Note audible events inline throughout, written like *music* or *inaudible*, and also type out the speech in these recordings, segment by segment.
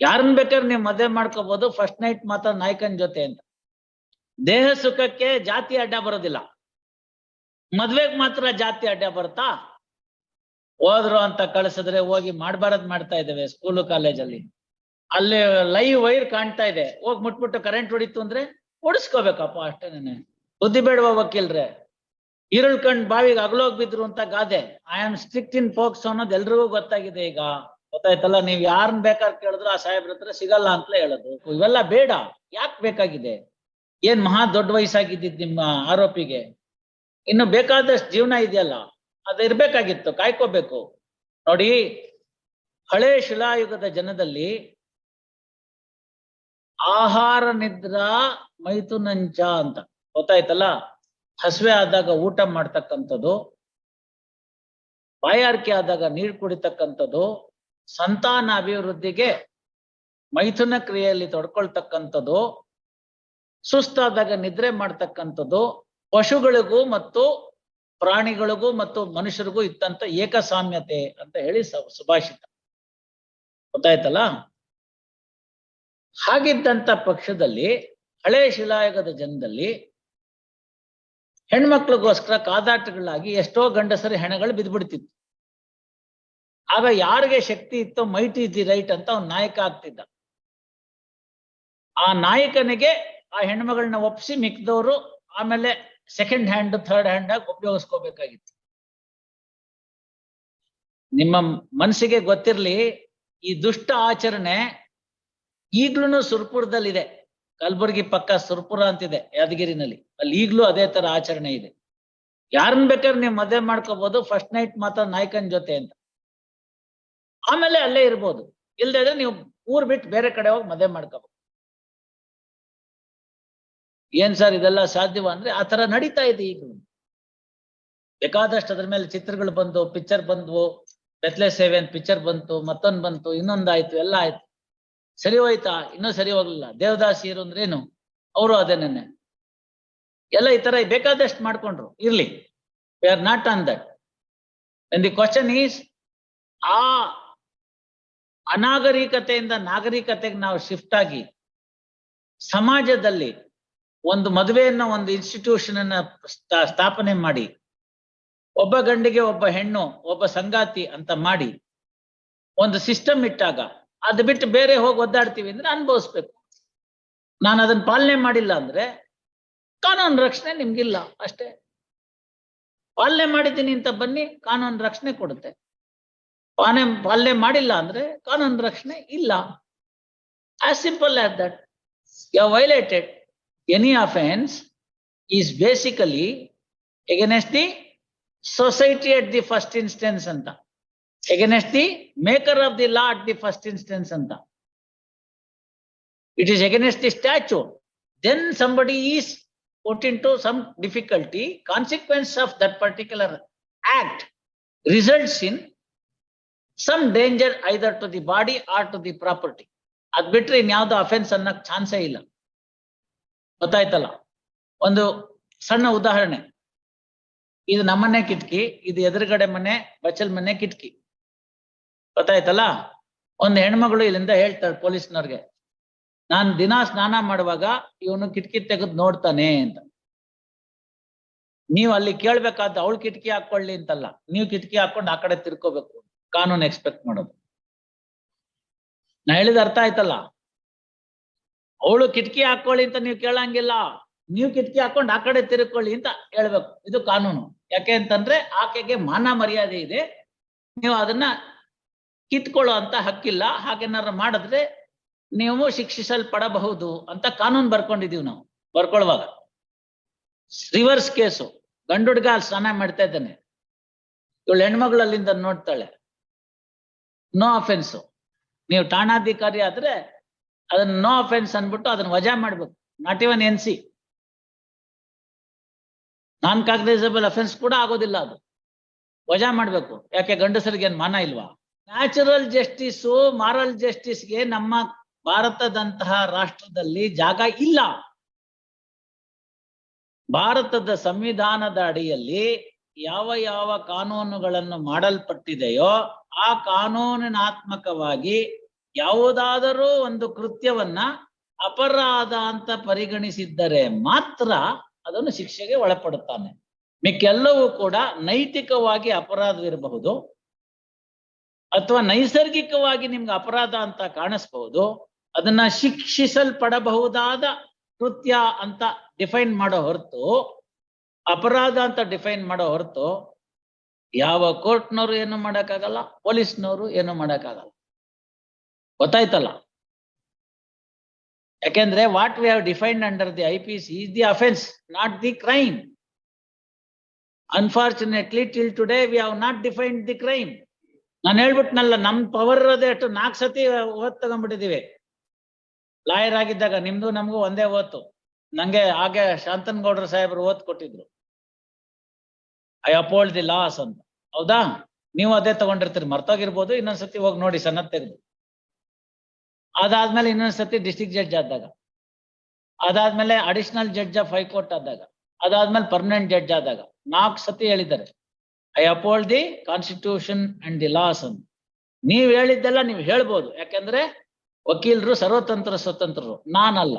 ಯಾರನ್ನ ಬೇಕಾದ್ರೆ ನೀವು ಮದ್ವೆ ಮಾಡ್ಕೋಬಹುದು ಫಸ್ಟ್ ನೈಟ್ ಮಾತ್ರ ನಾಯ್ಕನ್ ಜೊತೆ ಅಂತ. ದೇಹ ಸುಖಕ್ಕೆ ಜಾತಿ ಅಡ್ಡ ಬರೋದಿಲ್ಲ. ಮದ್ವೆಗ್ ಮಾತ್ರ ಜಾತಿ ಅಡ್ಡ ಬರುತ್ತಾ? ಹೋದ್ರು ಅಂತ ಕಳ್ಸಿದ್ರೆ ಹೋಗಿ ಮಾಡ್ಬಾರದ್ ಮಾಡ್ತಾ ಇದ್ದೇವೆ ಸ್ಕೂಲು ಕಾಲೇಜಲ್ಲಿ ಅಲ್ಲಿ. ಲೈವ್ ವೈರ್ ಕಾಣ್ತಾ ಇದೆ. ಹೋಗಿ ಮುಟ್ಬಿಟ್ಟು ಕರೆಂಟ್ ಹೊಡಿತು ಅಂದ್ರೆ ಓಡಿಸ್ಕೋಬೇಕಪ್ಪ ಅಷ್ಟೇನೆ ಬುದ್ಧಿ ಬೇಡವ ವಕೀಲ್ರೆ? ಈರುಳ್ ಕಂಡ್ ಬಾವಿಗೆ ಅಗಲೋಗ್ ಬಿದ್ರು ಅಂತ ಗಾದೆ. I am strict in folks ಅನ್ನೋದು ಎಲ್ರಿಗೂ ಗೊತ್ತಾಗಿದೆ ಈಗ. ಗೊತ್ತಾಯ್ತಲ್ಲ, ನೀವ್ ಯಾರನ್ನ ಬೇಕಾದ್ರೆ ಕೇಳಿದ್ರು ಆ ಸಾಹೇಬ್ರ ಹತ್ರ ಸಿಗಲ್ಲ ಅಂತಲೇ ಹೇಳೋದು. ಇವೆಲ್ಲ ಬೇಡ. ಯಾಕೆ ಬೇಕಾಗಿದೆ? ಏನ್ ಮಹಾ ದೊಡ್ಡ ವಯಸ್ಸಾಗಿದ್ದಿದ್ ನಿಮ್ಮ ಆರೋಪಿಗೆ? ಇನ್ನು ಬೇಕಾದಷ್ಟು ಜೀವನ ಇದೆಯಲ್ಲ, ಅದು ಇರ್ಬೇಕಾಗಿತ್ತು, ಕಾಯ್ಕೋಬೇಕು. ನೋಡಿ, ಹಳೆ ಶಿಲಾಯುಗದ ಜನದಲ್ಲಿ ಆಹಾರ ನಿದ್ರಾ ಮೈಥುನಂಚ ಅಂತ. ಗೊತ್ತಾಯ್ತಲ್ಲ? ಹಸುವೆ ಆದಾಗ ಊಟ ಮಾಡ್ತಕ್ಕಂಥದ್ದು, ಬಾಯಾರಿಕೆ ಆದಾಗ ನೀರು ಕುಡಿತಕ್ಕಂಥದ್ದು ಸಂತಾನ ಅಭಿವೃದ್ಧಿಗೆ ಮೈಥುನ ಕ್ರಿಯೆಯಲ್ಲಿ ತೊಡ್ಕೊಳ್ತಕ್ಕಂಥದ್ದು, ಸುಸ್ತಾದಾಗ ನಿದ್ರೆ ಮಾಡ್ತಕ್ಕಂಥದ್ದು, ಪಶುಗಳಿಗೂ ಮತ್ತು ಪ್ರಾಣಿಗಳಿಗೂ ಮತ್ತು ಮನುಷ್ಯರಿಗೂ ಇತ್ತಂತ ಏಕಸಾಮ್ಯತೆ ಅಂತ ಹೇಳಿ ಸುಭಾಷಿತ. ಗೊತ್ತಾಯ್ತಲ್ಲ? ಹಾಗಿದ್ದಂತ ಪಕ್ಷದಲ್ಲಿ, ಹಳೆ ಶಿಲಾಯುಗದ ಜನದಲ್ಲಿ ಹೆಣ್ಮಕ್ಳಿಗೋಸ್ಕರ ಕಾದಾಟಗಳಾಗಿ ಎಷ್ಟೋ ಗಂಡಸರು ಹೆಣಗಳು ಬಿದ್ದ್ಬಿಡ್ತಿತ್ತು ಆಗ ಯಾರಿಗೆ ಶಕ್ತಿ ಇತ್ತೋ, ಮೈಟ್ ಇಸ್ ದಿ ರೈಟ್ ಅಂತ ಅವ್ನ ನಾಯಕ ಆಗ್ತಿದ್ದ. ಆ ನಾಯಕನಿಗೆ ಆ ಹೆಣ್ಮಗಳನ್ನ ಒಪ್ಸಿ ಮಿಕ್ದವ್ರು ಆಮೇಲೆ ಸೆಕೆಂಡ್ ಹ್ಯಾಂಡ್ ಥರ್ಡ್ ಹ್ಯಾಂಡ್ ಆಗಿ ಉಪಯೋಗಿಸ್ಕೋಬೇಕಾಗಿತ್ತು. ನಿಮ್ಮ ಮನಸ್ಸಿಗೆ ಗೊತ್ತಿರ್ಲಿ, ಈ ದುಷ್ಟ ಆಚರಣೆ ಈಗ್ಲೂ ಸುರ್ಪುರದಲ್ಲಿದೆ. ಕಲಬುರಗಿ ಪಕ್ಕ ಸುರ್ಪುರ ಅಂತಿದೆ, ಯಾದಗಿರಿನಲ್ಲಿ. ಅಲ್ಲಿ ಈಗ್ಲೂ ಅದೇ ತರ ಆಚರಣೆ ಇದೆ. ಯಾರನ್ನ ಬೇಕಾದ್ರೆ ನೀವು ಮದುವೆ ಮಾಡ್ಕೋಬಹುದು ಫಸ್ಟ್ ನೈಟ್ ಮಾತ್ರ ನಾಯಕನ್ ಜೊತೆ ಅಂತ. ಆಮೇಲೆ ಅಲ್ಲೇ ಇರ್ಬೋದು. ಇಲ್ದೇ ಇದ್ರೆ ನೀವು ಊರ್ ಬಿಟ್ಟು ಬೇರೆ ಕಡೆ ಹೋಗಿ ಮದುವೆ ಮಾಡ್ಕೋಬಹುದು ಏನ್ ಸರ್ ಇದೆಲ್ಲ ಸಾಧ್ಯವ ಅಂದ್ರೆ ಆ ತರ ನಡೀತಾ ಇದೆ ಈಗ ಬೇಕಾದಷ್ಟು ಅದ್ರ ಮೇಲೆ ಚಿತ್ರಗಳು ಬಂದು ಪಿಕ್ಚರ್ ಬಂದ್ವು ಬೆತ್ಲೆ ಸೇವೆ ಅಂತ ಪಿಕ್ಚರ್ ಬಂತು, ಮತ್ತೊಂದ್ ಬಂತು, ಇನ್ನೊಂದಾಯ್ತು, ಎಲ್ಲ ಆಯ್ತು. ಸರಿ ಹೋಯ್ತಾ? ಇನ್ನೂ ಸರಿ ಹೋಗ್ಲಿಲ್ಲ. ದೇವದಾಸಿಯರು ಅಂದ್ರೇನು ಅವರು ಅದೇನೇನೆ ಎಲ್ಲ ಈ ತರ ಬೇಕಾದಷ್ಟು ಮಾಡ್ಕೊಂಡ್ರು. ಇರ್ಲಿ. We are not on that the question is ಆ ಅನಾಗರಿಕತೆಯಿಂದ ನಾಗರಿಕತೆಗೆ ನಾವು ಶಿಫ್ಟ್ ಆಗಿ ಸಮಾಜದಲ್ಲಿ ಒಂದು ಮದುವೆಯನ್ನ ಒಂದು ಇನ್ಸ್ಟಿಟ್ಯೂಷನ್ ಅನ್ನ ಸ್ಥಾ- ಸ್ಥಾಪನೆ ಮಾಡಿ, ಒಬ್ಬ ಗಂಡಿಗೆ ಒಬ್ಬ ಹೆಣ್ಣು, ಒಬ್ಬ ಸಂಗಾತಿ ಅಂತ ಮಾಡಿ ಒಂದು ಸಿಸ್ಟಮ್ ಇಟ್ಟಾಗ ಅದು ಬಿಟ್ಟು ಬೇರೆ ಹೋಗಿ ಒದ್ದಾಡ್ತೀವಿ ಅಂದ್ರೆ ಅನುಭವಿಸ್ಬೇಕು. ನಾನು ಅದನ್ನ ಪಾಲನೆ ಮಾಡಿಲ್ಲ ಅಂದ್ರೆ ಕಾನೂನು ರಕ್ಷಣೆ ನಿಮ್ಗಿಲ್ಲ ಅಷ್ಟೇ. ಪಾಲನೆ ಮಾಡಿದ್ದೀನಿ ಅಂತ ಬನ್ನಿ, ಕಾನೂನು ರಕ್ಷಣೆ ಕೊಡುತ್ತೆ. ಪಾಲನೆ ಪಾಲನೆ ಮಾಡಿಲ್ಲ ಅಂದ್ರೆ ಕಾನೂನು ರಕ್ಷಣೆ ಇಲ್ಲ as simple as that you violated any offence is basically against the society at the first instance ಅಂತ against the maker of the law at the first instance ಅಂತ it is against the statute then somebody is put into some difficulty consequence of that particular act results in some danger either to the body or to the property ಅದ್ ಬಿಟ್ರೆ ಇನ್ಯಾವ್ದು offence ಅನ್ನಕ್ ಚಾನ್ಸೇ ಇಲ್ಲ. ಗೊತ್ತಾಯ್ತಲ್ಲ? ಒಂದು ಸಣ್ಣ ಉದಾಹರಣೆ. ಇದು ನಮ್ಮನೆ ಕಿಟಕಿ, ಇದು ಎದುರುಗಡೆ ಮನೆ, ಬಚ್ಚಲ್ ಮನೆ ಕಿಟಕಿ. ಗೊತ್ತಾಯ್ತಲ್ಲ? ಒಂದು ಹೆಣ್ಮಗಳು ಇಲ್ಲಿಂದ ಹೇಳ್ತಾಳೆ ಪೊಲೀಸ್ನವ್ರಿಗೆ, ನಾನ್ ದಿನಾ ಸ್ನಾನ ಮಾಡುವಾಗ ಇವನು ಕಿಟಕಿ ತೆಗೆದು ನೋಡ್ತಾನೆ ಅಂತ. ನೀವು ಅಲ್ಲಿ ಕೇಳ್ಬೇಕಾದ ಅವಳು ಕಿಟಕಿ ಹಾಕೊಳ್ಳಿ ಅಂತಲ್ಲ. ನೀವು ಕಿಟಕಿ ಹಾಕೊಂಡು ಆ ಕಡೆ ತಿರ್ಕೋಬೇಕು. ಕಾನೂನು ಎಕ್ಸ್ಪೆಕ್ಟ್ ಮಾಡೋದು. ನಾ ಹೇಳಿದ ಅರ್ಥ ಆಯ್ತಲ್ಲ? ಅವಳು ಕಿಟಕಿ ಹಾಕೊಳ್ಳಿ ಅಂತ ನೀವು ಕೇಳಂಗಿಲ್ಲ. ನೀವು ಕಿಟಕಿ ಹಾಕೊಂಡು ಆ ಕಡೆ ತಿರುಕೊಳ್ಳಿ ಅಂತ ಹೇಳ್ಬೇಕು. ಇದು ಕಾನೂನು. ಯಾಕೆ ಅಂತಂದ್ರೆ ಆಕೆಗೆ ಮಾನ ಮರ್ಯಾದೆ ಇದೆ. ನೀವು ಅದನ್ನ ಕಿತ್ಕೊಳ್ಳೋ ಅಂತ ಹಕ್ಕಿಲ್ಲ. ಹಾಗೇನಾರ ಮಾಡಿದ್ರೆ ನೀವು ಶಿಕ್ಷಿಸಲ್ಪಡಬಹುದು ಅಂತ ಕಾನೂನು ಬರ್ಕೊಂಡಿದೀವಿ ನಾವು. ಬರ್ಕೊಳ್ಳುವಾಗ ರಿವರ್ಸ್ ಕೇಸು. ಗಂಡುಡ್ಗ ಅಲ್ಲಿ ಸ್ನಾನ ಮಾಡ್ತಾ ಇದ್ದಾನೆ. ಇವಳು ಹೆಣ್ಮಗಳು ಅಲ್ಲಿಂದ ನೋಡ್ತಾಳೆ. ನೋ ಅಫೆನ್ಸ್ ನೀವು ಠಾಣಾಧಿಕಾರಿ ಆದ್ರೆ ಅದನ್ನ ನೋ ಅಫೆನ್ಸ್ ಅಂದ್ಬಿಟ್ಟು ಅದನ್ನ ವಜಾ ಮಾಡ್ಬೇಕು. Not even N C non cognisable offence ಕೂಡ ಆಗೋದಿಲ್ಲ ಅದು. ವಜಾ ಮಾಡ್ಬೇಕು. ಯಾಕೆ ಗಂಡಸರಿಗೆ ಏನ್ ಮಾನ ಇಲ್ವಾ? ನ್ಯಾಚುರಲ್ ಜಸ್ಟಿಸು ಮಾರಲ್ ಜಸ್ಟಿಸ್ಗೆ ನಮ್ಮ ಭಾರತದಂತಹ ರಾಷ್ಟ್ರದಲ್ಲಿ ಜಾಗ ಇಲ್ಲ. ಭಾರತದ ಸಂವಿಧಾನದ ಅಡಿಯಲ್ಲಿ ಯಾವ ಯಾವ ಕಾನೂನುಗಳನ್ನು ಮಾಡಲ್ಪಟ್ಟಿದೆಯೋ ಆ ಕಾನೂನಿನಾತ್ಮಕವಾಗಿ ಯಾವುದಾದರೂ ಒಂದು ಕೃತ್ಯವನ್ನ ಅಪರಾಧ ಅಂತ ಪರಿಗಣಿಸಿದ್ದರೆ ಮಾತ್ರ ಅದನ್ನು ಶಿಕ್ಷೆಗೆ ಒಳಪಡುತ್ತಾನೆ. ಮಿಕ್ಕೆಲ್ಲವೂ ಕೂಡ ನೈತಿಕವಾಗಿ ಅಪರಾಧವಿರಬಹುದು. ಅಥವಾ ನೈಸರ್ಗಿಕವಾಗಿ ನಿಮ್ಗೆ ಅಪರಾಧ ಅಂತ ಕಾಣಿಸ್ಬಹುದು. ಅದನ್ನ ಶಿಕ್ಷಿಸಲ್ಪಡಬಹುದಾದ ಕೃತ್ಯ ಅಂತ ಡಿಫೈನ್ ಮಾಡೋ ಹೊರತು, ಅಪರಾಧ ಅಂತ ಡಿಫೈನ್ ಮಾಡೋ ಹೊರತು ಯಾವ ಕೋರ್ಟ್ನವರು ಏನು ಮಾಡೋಕ್ಕಾಗಲ್ಲ, ಪೊಲೀಸ್ನವರು ಏನು ಮಾಡೋಕ್ಕಾಗಲ್ಲ. ಗೊತ್ತಾಯ್ತಲ್ಲ? ಯಾಕೆಂದ್ರೆ what we have defined under the I P C is the offence not the crime unfortunately till today we have not defined the crime ನಾನು ಹೇಳ್ಬಿಟ್ನಲ್ಲ, ನಮ್ ಪವರ್ ಇರೋದೇ ಅಷ್ಟು ನಾಲ್ಕು ಸತಿ ಓದ್ ತಗೊಂಡ್ಬಿಟ್ಟಿದೀವಿ. ಲಾಯರ್ ಆಗಿದ್ದಾಗ ನಿಮ್ದು, ನಮಗೂ ಒಂದೇ ಓತು. ನಂಗೆ ಹಾಗೆ ಶಾಂತನ್ ಗೌಡ್ರ ಸಾಹೇಬರು ಓದ್ ಕೊಟ್ಟಿದ್ರು. ಐ ಅಪೋಲ್ಡ್ ದಿ ಲಾಸ್ ಅಂತ. ಹೌದಾ? ನೀವು ಅದೇ ತಗೊಂಡಿರ್ತೀರಿ. ಮರ್ತೋಗಿರ್ಬೋದು ಇನ್ನೊಂದ್ಸತಿ ಹೋಗಿ ನೋಡಿ ಸನ್ನತ್ ತೆಗೆದು. ಅದಾದ್ಮೇಲೆ ಇನ್ನೊಂದ್ಸತಿ ಡಿಸ್ಟ್ರಿಕ್ಟ್ ಜಡ್ಜ್ ಆದಾಗ ಅದಾದ್ಮೇಲೆ ಅಡಿಷನಲ್ ಜಡ್ಜ್ ಆಫ್ ಹೈಕೋರ್ಟ್ ಆದಾಗ ಅದಾದ್ಮೇಲೆ ಪರ್ಮನೆಂಟ್ ಜಡ್ಜ್ ಆದಾಗ. ನಾಲ್ಕು ಸತಿ ಹೇಳಿದ್ದಾರೆ. I upheld the constitution and the laws ಅಂತ ನೀವ್ ಹೇಳಿದ್ದೆಲ್ಲ ನೀವು ಹೇಳ್ಬೋದು. ಯಾಕಂದ್ರೆ ವಕೀಲರು ಸರ್ವತಂತ್ರ ಸ್ವತಂತ್ರರು. ನಾನಲ್ಲ.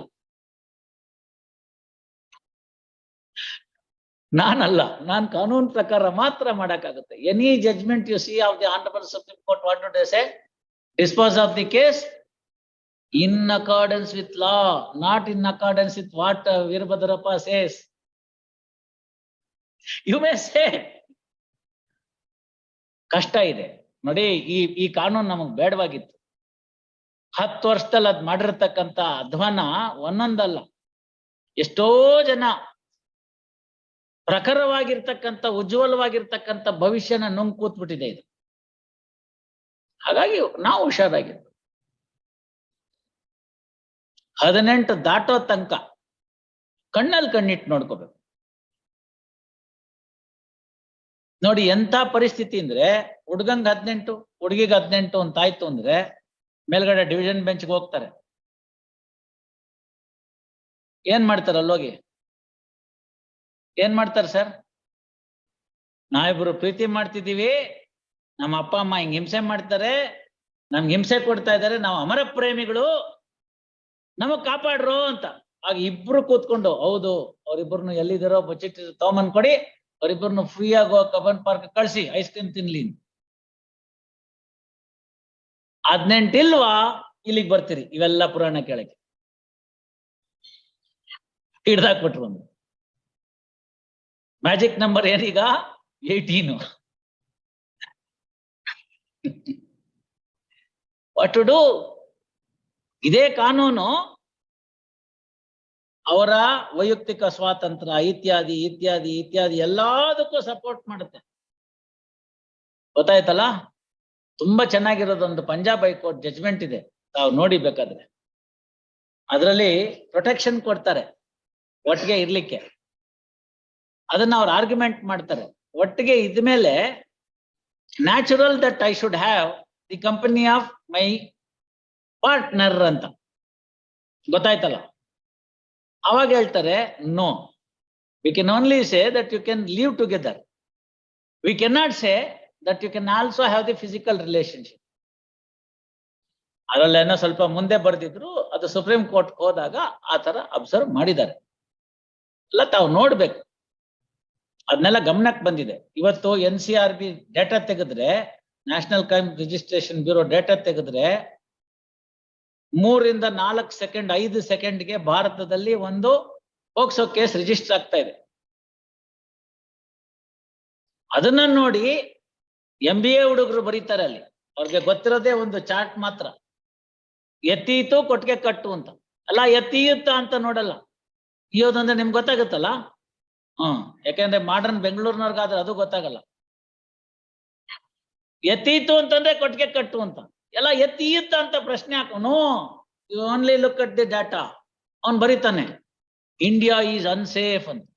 ನಾನಲ್ಲ, ನಾನ್ ಕಾನೂನು ಪ್ರಕಾರ ಮಾತ್ರ ಮಾಡಕ್ಕಾಗುತ್ತೆ. Any judgement you see of the honourable supreme court what to say dispose of the case in accordance with law not in accordance with what Veerabhadrappa says you may say ಕಷ್ಟ ಇದೆ. ನೋಡಿ, ಈ ಈ ಕಾನೂನು ನಮಗ್ ಬೇಡವಾಗಿತ್ತು. ಹತ್ತು ವರ್ಷದಲ್ಲಿ ಅದ್ ಮಾಡಿರ್ತಕ್ಕಂತ ಅಧ್ವಾನ ಒಂದೊಂದಲ್ಲ. ಎಷ್ಟೋ ಜನ ಪ್ರಖರವಾಗಿರ್ತಕ್ಕಂಥ, ಉಜ್ವಲವಾಗಿರ್ತಕ್ಕಂಥ ಭವಿಷ್ಯನ ನುಂಗ್ ಕೂತ್ಬಿಟ್ಟಿದೆ ಇದು. ಹಾಗಾಗಿ ನಾವು ಹುಷಾರಾಗಿರ್ಬೇಕು. ಹದಿನೆಂಟು ದಾಟೋ ತನಕ ಕಣ್ಣಲ್ಲಿ ಕಣ್ಣಿಟ್ಟು ನೋಡ್ಕೋಬೇಕು. ನೋಡಿ ಎಂತ ಪರಿಸ್ಥಿತಿ ಅಂದ್ರೆ ಹುಡ್ಗಂಗ್ ಹದಿನೆಂಟು, ಹುಡುಗಿಗೆ ಹದಿನೆಂಟು ಅಂತ ಆಯ್ತು ಅಂದ್ರೆ ಮೇಲ್ಗಡೆ ಡಿವಿಷನ್ ಬೆಂಚ್ಗೆ ಹೋಗ್ತಾರೆ. ಏನ್ ಮಾಡ್ತಾರೆ ಅಲ್ಲೋಗಿ? ಏನ್ ಮಾಡ್ತಾರೆ ಸರ್? ನಾವಿಬ್ರು ಪ್ರೀತಿ ಮಾಡ್ತಿದ್ದೀವಿ. ನಮ್ಮ ಅಪ್ಪ, ಅಮ್ಮ ಹಿಂಗ್ ಹಿಂಸೆ ಮಾಡ್ತಾರೆ. ನಮ್ಗೆ ಹಿಂಸೆ ಕೊಡ್ತಾ ಇದಾರೆ ನಾವು ಅಮರ ಪ್ರೇಮಿಗಳು. ನಮಗ್ ಕಾಪಾಡ್ರು ಅಂತ. ಆಗ ಇಬ್ರು ಕೂತ್ಕೊಂಡು, ಹೌದು ಅವ್ರಿಬ್ರು ಎಲ್ಲಿದ್ದಾರೋ ಬಜೆಟ್ ತಗೊಂಬಂದ್ ಕೊಡಿ. ಅವ್ರಿಬ್ರು ಫ್ರೀ ಆಗೋ ಕಬನ್ ಪಾರ್ಕ್ ಕಳ್ಸಿ ಐಸ್ ಕ್ರೀಮ್ ತಿನ್ಲಿ ಹದಿನೆಂಟಿಲ್ವಾ ಇಲ್ಲಿಗೆ ಬರ್ತೀರಿ. ಇವೆಲ್ಲ ಪುರಾಣ ಕೇಳಕ್ಕೆ. ಹಿಡ್ದಾಕ್ಬಿಟ್ರು ಒಂದು ಮ್ಯಾಜಿಕ್ ನಂಬರ್ ಏನೀಗ? ಏಯ್ಟೀನು ವಾಟ್ ಟು ಡೂ ಇದೇ ಕಾನೂನು. ಅವರ ವೈಯಕ್ತಿಕ ಸ್ವಾತಂತ್ರ್ಯ, ಇತ್ಯಾದಿ ಇತ್ಯಾದಿ ಇತ್ಯಾದಿ ಎಲ್ಲದಕ್ಕೂ ಸಪೋರ್ಟ್ ಮಾಡುತ್ತೆ. ಗೊತ್ತಾಯ್ತಲ್ಲ? ತುಂಬಾ ಚೆನ್ನಾಗಿರೋದೊಂದು ಪಂಜಾಬ್ ಹೈಕೋರ್ಟ್ ಜಜ್ಮೆಂಟ್ ಇದೆ. ತಾವು ನೋಡಿ ಬೇಕಾದ್ರೆ. ಅದರಲ್ಲಿ ಪ್ರೊಟೆಕ್ಷನ್ ಕೊಡ್ತಾರೆ. ಒಟ್ಟಿಗೆ ಇರ್ಲಿಕ್ಕೆ. ಅದನ್ನ ಅವ್ರು ಆರ್ಗ್ಯುಮೆಂಟ್ ಮಾಡ್ತಾರೆ. ಒಟ್ಟಿಗೆ ಇದ್ಮೇಲೆ natural that I should have the company of my partner ಅಂತ. ಗೊತ್ತಾಯ್ತಲ್ಲ? ಅವಾಗ ಹೇಳ್ತಾರೆ no we can only say that you can live together we can not say that you can also have the physical relationship ಅದರಲ್ಲೇನೋ ಸ್ವಲ್ಪ ಮುಂದೆ ಬರೆದಿದ್ರು, ಅದು supreme court ಹೋದಾಗ ಆ ತರ ಅಬ್ಸರ್ವ್ ಮಾಡಿದ್ದಾರೆ. ಅಲ್ಲ, ತಾವು ನೋಡ್ಬೇಕು. ಅದನ್ನೆಲ್ಲ ಗಮನಕ್ಕೆ ಬಂದಿದೆ. ಇವತ್ತು N C R B data ತೆಗೆದ್ರೆ national crime registration bureau data ತೆಗೆದ್ರೆ, ಮೂರಿಂದ ನಾಲ್ಕು ಸೆಕೆಂಡ್ ಐದು ಸೆಕೆಂಡ್ಗೆ ಭಾರತದಲ್ಲಿ ಒಂದು ಪೋಕ್ಸೋ ಕೇಸ್ ರಿಜಿಸ್ಟರ್ ಆಗ್ತಾ ಇದೆ. ಅದನ್ನ ನೋಡಿ ಎಂ ಬಿ ಎ ಹುಡುಗರು ಬರೀತಾರೆ ಅಲ್ಲಿ. ಅವ್ರಿಗೆ ಗೊತ್ತಿರೋದೇ ಒಂದು ಚಾರ್ಟ್ ಮಾತ್ರ. ಎತ್ತೀತು ಕೊಟ್ಟಿಗೆ ಕಟ್ಟು ಅಂತ. ಅಲ್ಲ, ಎತ್ತೀಯುತ್ತ ಅಂತ ನೋಡಲ್ಲ. ಇಯೋದಂದ್ರೆ ನಿಮ್ಗೆ ಗೊತ್ತಾಗುತ್ತಲ್ಲ? ಹ್ಮ್. ಯಾಕೆಂದ್ರೆ ಮಾಡರ್ನ್ ಬೆಂಗಳೂರಿನವ್ರಿಗಾದ್ರೆ ಅದು ಗೊತ್ತಾಗಲ್ಲ. ಎತ್ತೀತು ಅಂತಂದ್ರೆ ಕೊಟ್ಟಿಗೆ ಕಟ್ಟು ಅಂತ. ಎಲ್ಲ ಎತ್ತೀತ ಅಂತ ಪ್ರಶ್ನೆ ಹಾಕೋನು. You only look at the data ಅವನ್ ಬರೀತಾನೆ. ಇಂಡಿಯಾ ಈಸ್ ಅನ್ಸೇಫ್ ಅಂತ.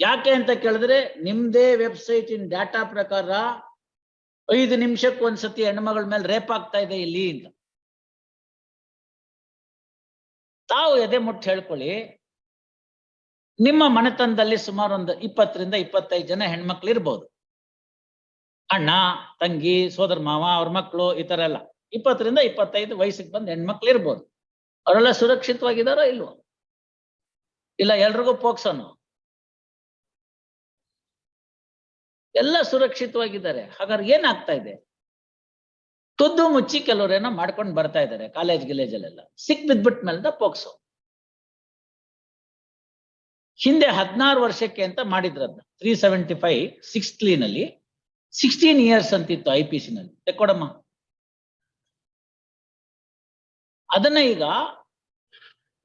ಯಾಕೆ ಅಂತ ಕೇಳಿದ್ರೆ ನಿಮ್ದೇ ವೆಬ್ಸೈಟ್ ಇನ್ ಡಾಟಾ ಪ್ರಕಾರ ಐದು ನಿಮಿಷಕ್ಕೆ ಒಂದ್ಸತಿ ಹೆಣ್ಮಗಳ ಮೇಲೆ ರೇಪ್ ಆಗ್ತಾ ಇದೆ ಇಲ್ಲಿ ಅಂತ. ತಾವು ಎದೆ ಮುಟ್ಟು ಹೇಳ್ಕೊಳ್ಳಿ. ನಿಮ್ಮ ಮನೆತನದಲ್ಲಿ ಸುಮಾರು ಒಂದು ಇಪ್ಪತ್ತರಿಂದ ಇಪ್ಪತ್ತೈದು ಜನ ಹೆಣ್ಮಕ್ಳು ಇರ್ಬೋದು. ಅಣ್ಣ, ತಂಗಿ, ಸೋದರ ಮಾವ, ಅವ್ರ ಮಕ್ಕಳು ಈ ತರ ಎಲ್ಲ. ಇಪ್ಪತ್ತರಿಂದ ಇಪ್ಪತ್ತೈದು ವಯಸ್ಸಿಗೆ ಬಂದು ಹೆಣ್ಮಕ್ಳು ಇರ್ಬೋದು. ಅವರೆಲ್ಲ ಸುರಕ್ಷಿತವಾಗಿದಾರೋ ಇಲ್ವೋ? ಇಲ್ಲ, ಎಲ್ರಿಗೂ ಪೋಕ್ಸೋನು? ಎಲ್ಲ ಸುರಕ್ಷಿತವಾಗಿದ್ದಾರೆ. ಹಾಗಾದ್ರೆ ಏನಾಗ್ತಾ ಇದೆ? ತುದ್ದು ಮುಚ್ಚಿ ಕೆಲವರೇನೋ ಮಾಡ್ಕೊಂಡು ಬರ್ತಾ ಇದ್ದಾರೆ ಕಾಲೇಜ್ ಗಿಲೇಜಲ್ಲೆಲ್ಲ ಸಿಕ್ ಬಿದ್ಬಿಟ್ ಮೇಲೆ ಪೋಕ್ಸೋ. ಹಿಂದೆ ಹದಿನಾರು ವರ್ಷಕ್ಕೆ ಅಂತ ಮಾಡಿದ್ರದ್ನ. Three seventy five six sixteen years ಅಂತಿತ್ತು ಐ ಪಿ ಸಿ ನಲ್ಲಿ. ತೆಕ್ಕೊಡಮ್ಮ. ಅದನ್ನ ಈಗ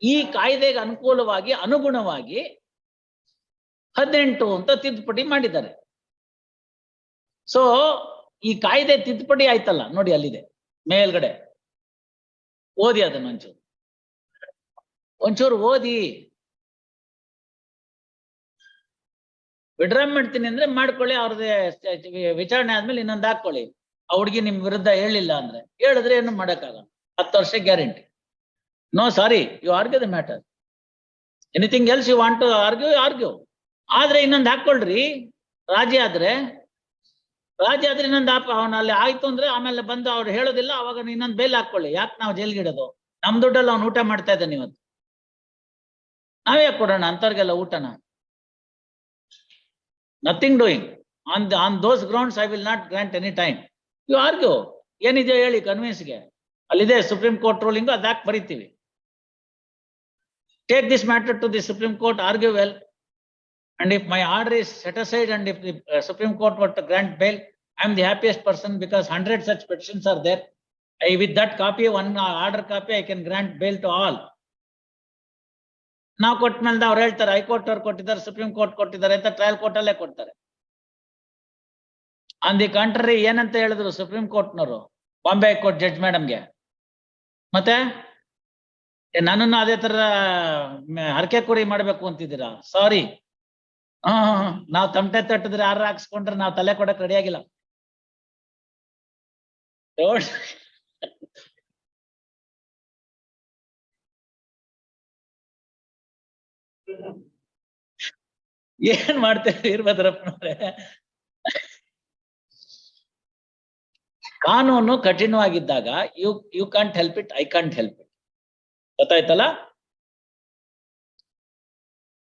ಈ ಕಾಯ್ದೆಗೆ ಅನುಕೂಲವಾಗಿ, ಅನುಗುಣವಾಗಿ ಹದಿನೆಂಟು ಅಂತ ತಿದ್ದುಪಡಿ ಮಾಡಿದ್ದಾರೆ. ಸೊ ಈ ಕಾಯ್ದೆ ತಿದ್ದುಪಡಿ ಆಯ್ತಲ್ಲ, ನೋಡಿ ಅಲ್ಲಿದೆ, ಮೇಲ್ಗಡೆ. ಓದಿ ಅದನ್ನ ಒಂಚೂರು. ಒಂಚೂರು ಓದಿ. ವಿಡ್ರಾ ಮಾಡ್ತೀನಿ ಅಂದ್ರೆ ಮಾಡ್ಕೊಳ್ಳಿ, ಅವ್ರದ್ದೇ ವಿಚಾರಣೆ ಆದ್ಮೇಲೆ ಇನ್ನೊಂದು ಹಾಕೊಳ್ಳಿ. ಆ ಹುಡುಗಿ ನಿಮ್ ವಿರುದ್ಧ ಹೇಳಿಲ್ಲ ಅಂದ್ರೆ, ಹೇಳಿದ್ರೆ ಏನು ಮಾಡಕ್ಕಾಗಲ್ಲ. ಹತ್ತು ವರ್ಷ guarantee. No sorry you argue the matter anything else you want to argue argue ಆದ್ರೆ ಇನ್ನೊಂದು ಹಾಕೊಳ್ರಿ. ರಾಜಿ ಆದ್ರೆ ರಾಜಿ ಆದ್ರೆ ಇನ್ನೊಂದು ಹಾಪ ಅಲ್ಲಿ ಆಯ್ತು ಅಂದ್ರೆ ಆಮೇಲೆ ಬಂದು ಅವ್ರು ಹೇಳೋದಿಲ್ಲ, ಅವಾಗ ಇನ್ನೊಂದು ಬೇಲ್ ಹಾಕೊಳ್ಳಿ. ಯಾಕೆ ನಾವು ಜೈಲ್ಗೆ ಇಡೋದು ನಮ್ ದುಡ್ಡಲ್ಲಿ ಅವ್ನು ಊಟ ಮಾಡ್ತಾ ಇದ್ದಾನೆ ಇವತ್ತು. ನಾವೇ ಕೊಡೋಣ ಅಂತವ್ರಿಗೆಲ್ಲ ಊಟನ. nothing doing on on those grounds I will not grant any time you argue ಏನಿದೆ ಹೇಳಿ ಕನ್ವಿನ್ಸ್ಗೆ ಅಲ್ಲಿದೆ ಸುಪ್ರೀಂ ಕೋರ್ಟ್ ರೂಲಿಂಗ್ ಅದಾಕ್ ಬರಿತೀವಿ take this matter to the Supreme Court argue well and if my order is set aside and if the uh, supreme court were to grant bail i am the happiest person because 100 such petitions are there i with that copy one uh, order copy i can ನಾವು ಕೊಟ್ಟ ಮೇಲೆ ಅವ್ರು ಹೇಳ್ತಾರೆ high court ಅವ್ರು ಕೊಟ್ಟಿದ್ದಾರೆ supreme court ಕೊಟ್ಟಿದ್ದಾರೆ ಅಂತ trial court ಅಲ್ಲೇ ಕೊಡ್ತಾರೆ. ಆನ್ ದಿ ಕಂಟ್ರಿ ಏನಂತ ಹೇಳಿದ್ರು ಸುಪ್ರೀಂ ಕೋರ್ಟ್ನವರು ಬಾಂಬೆ ಹೈಕೋರ್ಟ್ ಜಡ್ಜ್ ಮೇಡಮ್ಗೆ ಮತ್ತೆ? ನನ್ನ ನನ್ನನ್ನು ಅದೇ ತರ ಹರಕೆ ಕುರಿ ಮಾಡ್ಬೇಕು ಅಂತಿದ್ದೀರಾ? ಸಾರಿ ಹಾ ನಾವ್ ತಮಟೆ ತಟ್ಟಿದ್ರೆ ಯಾರು ಹಾಕ್ಸ್ಕೊಂಡ್ರೆ ನಾವ್ ತಲೆ ಕೊಡಕ್ ರೆಡಿ ಆಗಿಲ್ಲ. ಏನ್ ಮಾಡ್ತೇವೆ ವೀರಭದ್ರಪ್ಪನವ್ರೆ ಕಾನೂನು ಕಠಿಣವಾಗಿದ್ದಾಗ you you can't help it I can't help it ಗೊತ್ತಾಯ್ತಲ್ಲ?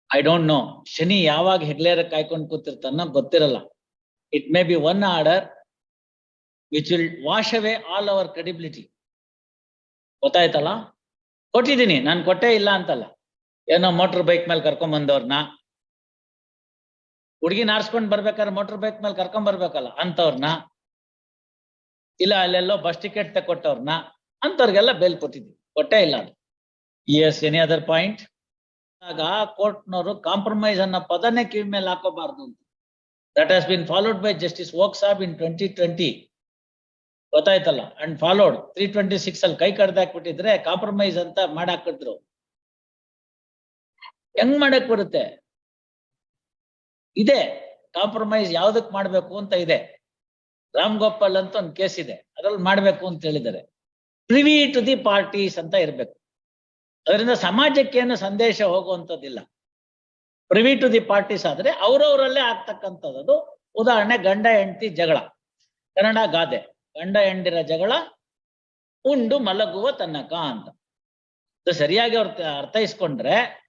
ಐ ಡೋಂಟ್ ನೋ ಶನಿ ಯಾವಾಗ ಹೆಗ್ಲೇರ ಕಾಯ್ಕೊಂಡು ಕೂತಿರ್ತಾನ ಗೊತ್ತಿರಲ್ಲ. It may be one order which will wash away all our credibility ಗೊತ್ತಾಯ್ತಲ್ಲ? ಕೊಟ್ಟಿದ್ದೀನಿ. ನಾನು ಕೊಟ್ಟೇ ಇಲ್ಲ ಅಂತಲ್ಲ. ಏನೋ ಮೋಟರ್ ಬೈಕ್ ಮೇಲೆ ಕರ್ಕೊಂಡ್ ಬಂದವ್ರನ್ನ ಹುಡುಗಿನ ಆರ್ಸ್ಕೊಂಡ್ ಬರ್ಬೇಕಾದ್ರೆ ಮೋಟರ್ ಬೈಕ್ ಮೇಲೆ ಕರ್ಕೊಂಡ್ ಬರ್ಬೇಕಲ್ಲ ಅಂತವ್ರನ್ನ ಇಲ್ಲ, ಅಲ್ಲೆಲ್ಲೋ ಬಸ್ ಟಿಕೆಟ್ ತಗೊಟ್ಟವ್ರನ್ನ ಅಂತವ್ರಿಗೆಲ್ಲ ಬೇಲ್ ಕೊಟ್ಟಿದ್ವಿ. ಕೊಟ್ಟೇ ಇಲ್ಲ ಅದು. ಎಸ್ ಎನಿ ಅದರ್ ಪಾಯಿಂಟ್ ಆಗ ಕೋರ್ಟ್ನವರು ಕಾಂಪ್ರಮೈಸ್ ಅನ್ನೋ ಪದನೇ ಕಿವಿ ಮೇಲೆ ಹಾಕೋಬಾರ್ದು ಅಂತ. That has been followed by justice Oka Sab in twenty twenty ಗೊತ್ತಾಯ್ತಲ್ಲ? And followed three twenty six ಅಲ್ಲಿ ಕೈ ಕಡ್ದಾಕ್ಬಿಟ್ಟಿದ್ರೆ ಕಾಂಪ್ರಮೈಸ್ ಅಂತ ಮಾಡಾಕಿದ್ರು ಹೆಂಗ್ ಮಾಡಕ್ ಬರುತ್ತೆ? ಇದೆ. ಕಾಂಪ್ರಮೈಸ್ ಯಾವ್ದಕ್ ಮಾಡ್ಬೇಕು ಅಂತ ಇದೆ. ರಾಮ್ ಗೋಪಾಲ್ ಅಂತ ಒಂದು ಕೇಸ್ ಇದೆ. ಅದ್ರಲ್ಲಿ ಮಾಡ್ಬೇಕು ಅಂತ ಹೇಳಿದ್ದಾರೆ. ಪ್ರಿವಿ ಟು ದಿ ಪಾರ್ಟೀಸ್ ಅಂತ ಇರ್ಬೇಕು. ಅದರಿಂದ ಸಮಾಜಕ್ಕೆ ಏನು ಸಂದೇಶ ಹೋಗುವಂಥದ್ದಿಲ್ಲ. ಪ್ರಿವಿ ಟು ದಿ ಪಾರ್ಟೀಸ್ ಆದ್ರೆ ಅವ್ರವ್ರಲ್ಲೇ ಆಗ್ತಕ್ಕಂಥದ್ದು. ಉದಾಹರಣೆ ಗಂಡ, ಹೆಂಡತಿ, ಜಗಳ. ಕನ್ನಡ ಗಾದೆ. ಗಂಡ, ಹೆಂಡಿರ ಜಗಳ. ಉಂಡು ಮಲಗುವ ತನಕ ಅಂತ. ಸರಿಯಾಗಿ ಅವ್ರ ಅರ್ಥೈಸ್ಕೊಂಡ್ರೆ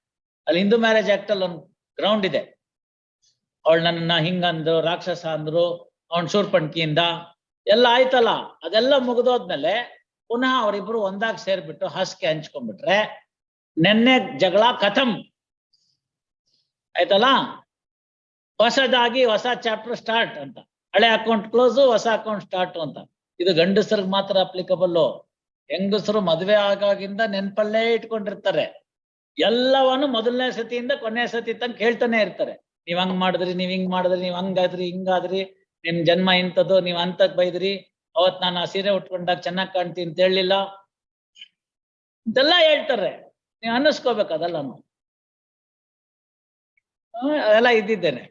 ಅಲ್ಲಿ ಹಿಂದೂ ಮ್ಯಾರೇಜ್ ಆಕ್ಟ್ ಅಲ್ಲಿ ಒಂದು ಗ್ರೌಂಡ್ ಇದೆ. ಅವಳು ನನ್ನ ಹಿಂಗಂದ್ರು ರಾಕ್ಷಸ ಅಂದ್ರು, ಅವನ್ ಶೂರ್ಪಣ್ಕಿಯಿಂದ ಎಲ್ಲ ಆಯ್ತಲ್ಲ. ಅದೆಲ್ಲ ಮುಗಿದೋದ್ಮೇಲೆ ಪುನಃ ಅವರಿಬ್ರು ಒಂದಾಗ್ ಸೇರ್ಬಿಟ್ಟು ಹಾಸಿಗೆ ಹಂಚ್ಕೊಂಡ್ಬಿಟ್ರೆ ನೆನ್ನೆ ಜಗಳ ಕಥಂ. ಆಯ್ತಲ್ಲ? ಹೊಸದಾಗಿ ಹೊಸ ಚಾಪ್ಟರ್ ಸ್ಟಾರ್ಟ್ ಅಂತ. ಹಳೆ ಅಕೌಂಟ್ ಕ್ಲೋಸು ಹೊಸ ಅಕೌಂಟ್ ಸ್ಟಾರ್ಟ್ ಅಂತ. ಇದು ಗಂಡಸರಿಗೆ ಮಾತ್ರ ಅಪ್ಲಿಕಬಲ್ ಹೆಂಗಸರು ಮದುವೆ ಆಗಾಗಿಂದ ನೆನ್ಪಲ್ಲೇ ಇಟ್ಕೊಂಡಿರ್ತಾರೆ. ಎಲ್ಲವನ್ನು ಮೊದಲನೇ ಸತಿಯಿಂದ ಕೊನೆ ಸತಿ ತನಕ ಹೇಳ್ತಾನೆ ಇರ್ತಾರೆ. ನೀವ್ ಹಂಗ್ ಮಾಡಿದ್ರಿ ನೀವ್ ಹಿಂಗ್ ಮಾಡಿದ್ರಿ ನೀವ್ ಹಂಗಾದ್ರಿ ಹಿಂಗಾದ್ರಿ ನಿಮ್ ಜನ್ಮ ಇಂಥದ್ದು ನೀವ್ ಅಂತಕ್ ಬೈದ್ರಿ ಅವತ್ ನಾನು ಆ ಸೀರೆ ಉಟ್ಕೊಂಡಾಗ ಚೆನ್ನಾಗ್ ಕಾಣ್ತೀನಿ ಅಂತ ಹೇಳಿಲ್ಲ ಇದೆಲ್ಲ ಹೇಳ್ತಾರೆ. ನೀವ್ ಅನ್ನಿಸ್ಕೋಬೇಕು ಅದೆಲ್ಲನು ಹ್ಮ್, ಅದೆಲ್ಲ ಇದ್ದಿದ್ದೇನೆ.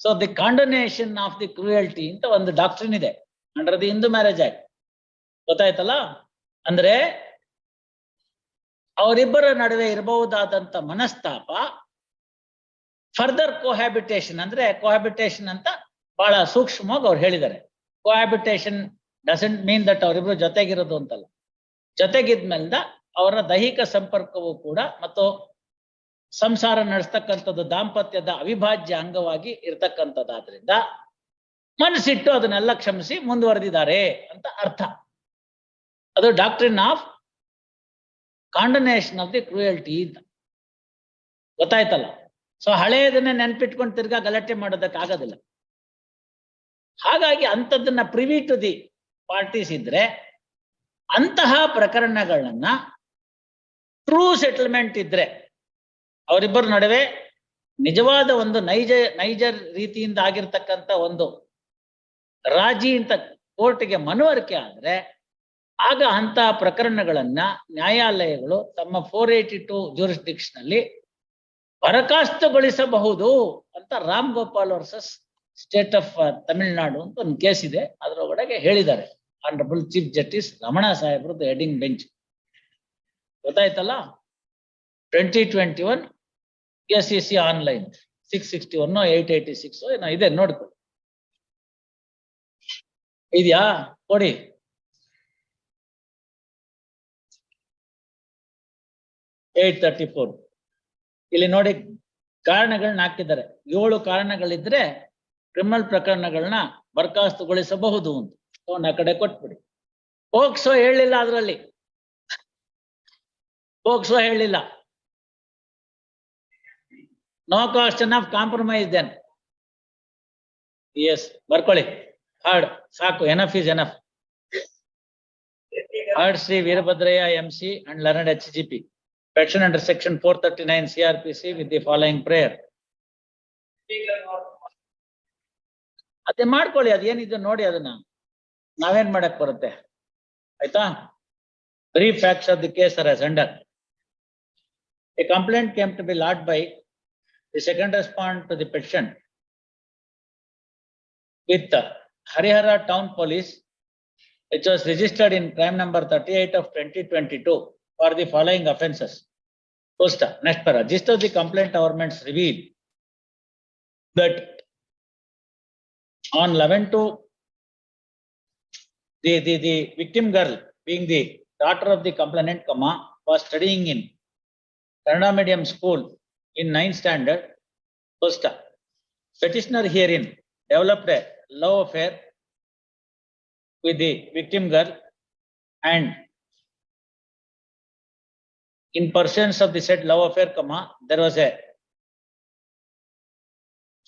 So the condonation of the cruelty ಅಂತ ಒಂದು ಡಾಕ್ಟ್ರಿನ್ ಇದೆ. Under the Hindu marriage act ಗೊತ್ತಾಯ್ತಲ್ಲ? ಅಂದ್ರೆ ಅವರಿಬ್ಬರ ನಡುವೆ ಇರಬಹುದಾದಂತ ಮನಸ್ತಾಪ ಫರ್ದರ್ ಕೋಹ್ಯಾಬಿಟೇಷನ್ ಅಂದ್ರೆ ಕೋಹ್ಯಾಬಿಟೇಷನ್ ಅಂತ ಬಹಳ ಸೂಕ್ಷ್ಮವಾಗಿ ಅವ್ರು ಹೇಳಿದ್ದಾರೆ. ಕೋಹ್ಯಾಬಿಟೇಷನ್ ಡಸಂಟ್ ಮೀನ್ ದಟ್ ಅವರಿಬ್ರು ಜೊತೆಗಿರೋದು ಅಂತಲ್ಲ. ಜೊತೆಗಿದ್ಮೇಲಿಂದ ಅವರ ದೈಹಿಕ ಸಂಪರ್ಕವು ಕೂಡ ಮತ್ತು ಸಂಸಾರ ನಡೆಸ್ತಕ್ಕಂಥದ್ದು ದಾಂಪತ್ಯದ ಅವಿಭಾಜ್ಯ ಅಂಗವಾಗಿ ಇರ್ತಕ್ಕಂಥದ್ದಾದ್ರಿಂದ ಮನಸ್ಸಿಟ್ಟು ಅದನ್ನೆಲ್ಲ ಕ್ಷಮಿಸಿ ಮುಂದುವರೆದಿದ್ದಾರೆ ಅಂತ ಅರ್ಥ. ಅದು doctrine of condonation of the cruelty ಅಂತ ಗೊತ್ತಾಯ್ತಲ್ಲ? ಸೊ ಹಳೆಯದನ್ನೇ ನೆನ್ಪಿಟ್ಕೊಂಡು ತಿರ್ಗಾ ಗಲಾಟೆ ಮಾಡೋದಕ್ಕೆ ಆಗೋದಿಲ್ಲ. ಹಾಗಾಗಿ ಅಂಥದ್ದನ್ನ ಪ್ರಿವಿ ಟು ದಿ ಪಾರ್ಟೀಸ್ ಇದ್ರೆ ಅಂತಹ ಪ್ರಕರಣಗಳನ್ನ ಟ್ರೂ ಸೆಟಲ್ಮೆಂಟ್ ಇದ್ರೆ ಅವರಿಬ್ಬರ ನಡುವೆ ನಿಜವಾದ ಒಂದು ನೈಜ ನೈಜ ರೀತಿಯಿಂದ ಆಗಿರ್ತಕ್ಕಂಥ ಒಂದು ರಾಜಿ ಅಂತ ಕೋರ್ಟ್ಗೆ ಮನವರಿಕೆ ಆದ್ರೆ ಆಗ ಅಂತಹ ಪ್ರಕರಣಗಳನ್ನ ನ್ಯಾಯಾಲಯಗಳು ತಮ್ಮ ಫೋರ್ ಏಯ್ಟಿ ಟು ಅಲ್ಲಿ ಬರಖಾಸ್ತುಗೊಳಿಸಬಹುದು ಅಂತ Ram Gopal versus state of Tamil Nadu ಅಂತ ಒಂದು ಕೇಸ್ ಇದೆ. ಅದರೊಳಗೆ ಹೇಳಿದ್ದಾರೆ. ಆನರಬಲ್ ಚೀಫ್ ಜಸ್ಟಿಸ್ ರಮಣ ಸಾಹೇಬ್ರದ್ದು ಹೆಡಿಂಗ್ ಬೆಂಚ್ ಗೊತ್ತಾಯ್ತಲ್ಲ? Twenty twenty one K C C online six sixty one eight eighty six ಏನೋ ಇದೆ, ನೋಡ್ಕೊಳ್ಳಿ. ಇದೆಯಾ? ಕೊಡಿ. Eight thirty four. ಇಲ್ಲಿ ನೋಡಿ ಕಾರಣಗಳನ್ನ ಹಾಕಿದ್ದಾರೆ. ಏಳು ಕಾರಣಗಳಿದ್ರೆ ಕ್ರಿಮಿನಲ್ ಪ್ರಕರಣಗಳನ್ನ ಬರ್ಖಾಸ್ತುಗೊಳಿಸಬಹುದು ಅಂತ. ಅವನ್ನ ಕಡೆ ಕೊಟ್ಬಿಡಿ. ಹೋಗ್ಸೋ ಹೇಳಿಲ್ಲ ಅದರಲ್ಲಿ. ಹೋಗ್ಸೋ ಹೇಳಿಲ್ಲ no cost of compromise then yes ಬರ್ಕೊಳ್ಳಿ. ಹಾರ್ಡ್ ಸಾಕು. Enough is enough heard Shri Veerabhadraiah M C and learned H G P Pension under section four thirty nine C R P C with the following prayer ಅದೇ ಮಾಡ್ಕೊಳ್ಳಿ ಅದೇನಿದೆ ನೋಡಿ ಅದನ್ನ ನಾವೇನ್ ಮಾಡಕ್ ಬರುತ್ತೆ ಆಯ್ತಾ brief facts of the case are as under. A complaint came to be lodged by the second respond to the petition with the Harihara Town Police, which was registered in crime number thirty-eight of twenty twenty-two for the following offences. First, next para, gist of the complaint governments reveal that on eleven to the, the, the victim girl being the daughter of the complainant, comma, was studying in Kannada medium school in ninth standard. First, petitioner herein developed a love affair with the victim girl and in pursuance of the said love affair, comma, there was a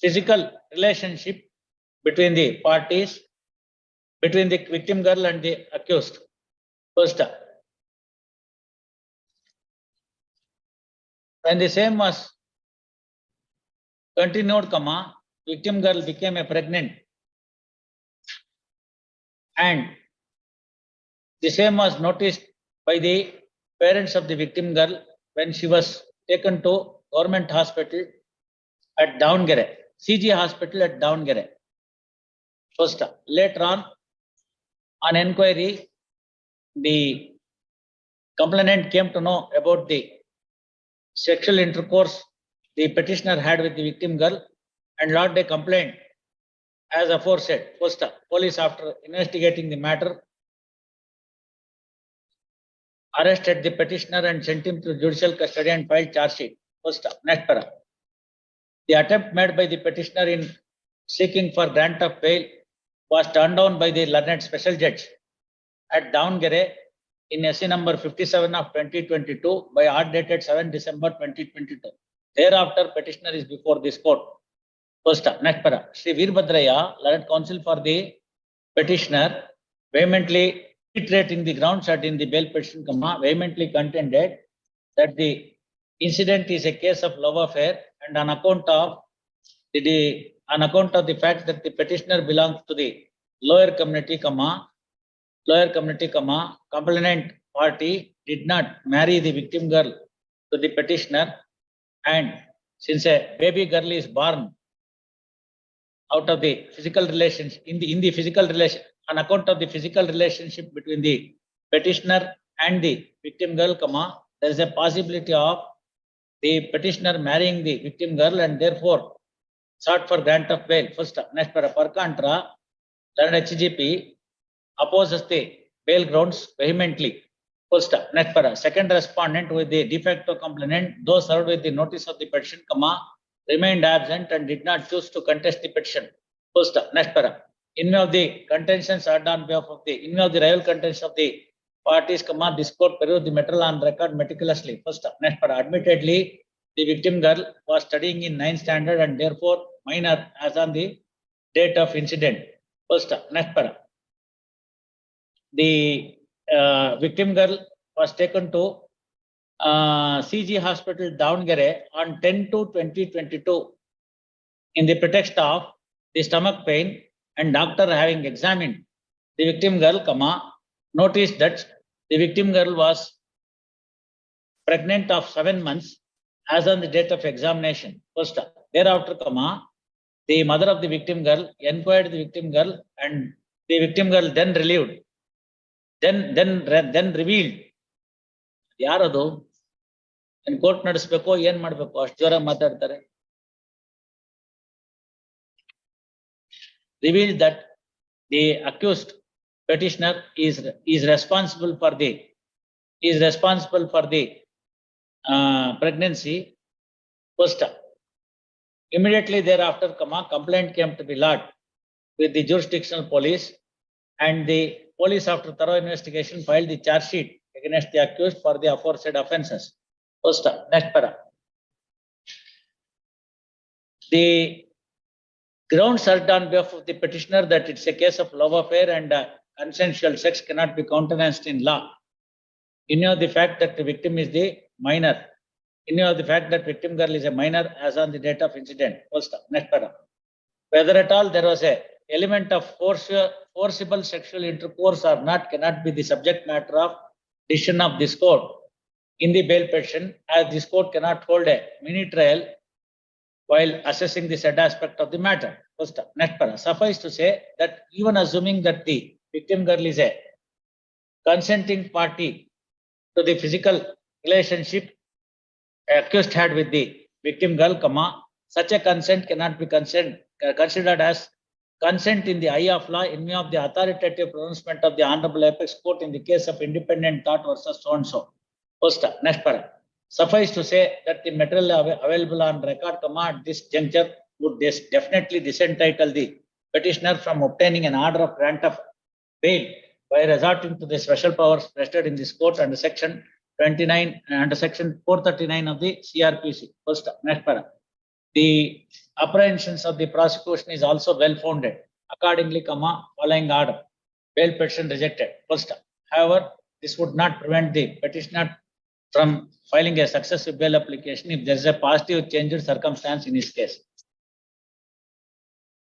physical relationship between the parties, between the victim girl and the accused. First. When the same was continued, comma, victim girl became a pregnant. And the same was noticed by the parents of the victim girl when she was taken to government hospital at Davangere, CG hospital at Davangere. First, later on, on enquiry, the complainant came to know about the sexual intercourse the petitioner had with the victim girl and lodged a complaint as aforesaid. First, police after investigating the matter arrested the petitioner and sent him to judicial custody and filed charge sheet. First, next para. The attempt made by the petitioner in seeking for grant of bail was turned down by the learned special judge at Davangere in SC number fifty-seven of twenty twenty-two by order dated seven December twenty twenty-two. Thereafter petitioner is before this court. First, next para. Shri Veerbhadraya, learned counsel for the petitioner vehemently reiterating the grounds set in the bail petition, vehemently contended that the incident is a case of love affair and on account of the- on account of the fact that the petitioner belongs to the lower community, comma, lower community, comma, complainant party did not marry the victim girl to the petitioner and since a baby girl is born out of the physical relations, in the, in the physical relation, on account of the physical relationship between the petitioner and the victim girl, comma, there is a possibility of the petitioner marrying the victim girl and therefore sought for grant of bail. First, next para, per contra, learned HGP, opposes the bail grounds vehemently. First. Next para. Second respondent with the de facto complainant, though served with the notice of the petition, comma, remained absent and did not choose to contest the petition. First. Next para. In view of the contentions are on behalf of the, in view of the rival contentions of the parties, comma, court perused the material on record meticulously. First. *laughs* Next para. Admittedly, the victim girl was studying in ninth standard and therefore minor as on the date of incident. First. *laughs* Next para. The uh, victim girl was taken to uh, CG Hospital Davangere on ten to twenty twenty-two in the pretext of the stomach pain and doctor having examined the victim girl, comma, noticed that the victim girl was pregnant of seven months as on the date of examination. First, thereafter, comma, the mother of the victim girl inquired the victim girl and the victim girl then relieved. Then, then, then revealed. ಯಾರದು? Court ನಡೆಸ್ಬೇಕು ಏನ್ ಮಾಡ್ಬೇಕು ಅಷ್ಟ್ ಜೋರಾಗಿ ಮಾತಾಡ್ತಾರೆ. Revealed that the accused petitioner is, is responsible for the, is responsible for the uh, pregnancy. First, immediately thereafter, comma, complaint came to be lodged with the jurisdictional police and the police after thorough investigation filed the charge sheet against the accused for the aforesaid offences. First, next para. The grounds urged on behalf of the petitioner that it's a case of love affair and uh, consensual sex cannot be countenanced in law. In view of the fact that the victim is the minor, in view of the fact that victim girl is a minor as on the date of incident. First, next para. Whether at all there was a element of force, forcible sexual intercourse or not cannot be the subject matter of decision of this court. In the bail petition, as this court cannot hold a mini trial while assessing the said aspect of the matter. First, next para. Suffice to say that even assuming that the victim girl is a consenting party to the physical relationship accused had with the victim girl, comma, such a consent cannot be consent, considered as consent in the eye of law in view of the authoritative pronouncement of the Honorable Apex Court in the case of independent thought versus so and so. First, next para. Suffice to say that the material available on record, comma, at this juncture would definitely disentitle the petitioner from obtaining an order of grant of bail by resorting to the special powers vested in this court under section twenty-nine and under section four thirty-nine of the CRPC. First, next para. The apprehensions of the prosecution is also well founded. Accordingly, comma, following order, bail petition rejected. First, however, this would not prevent the petitioner from filing a successive bail application if there is a positive change in circumstance in his case.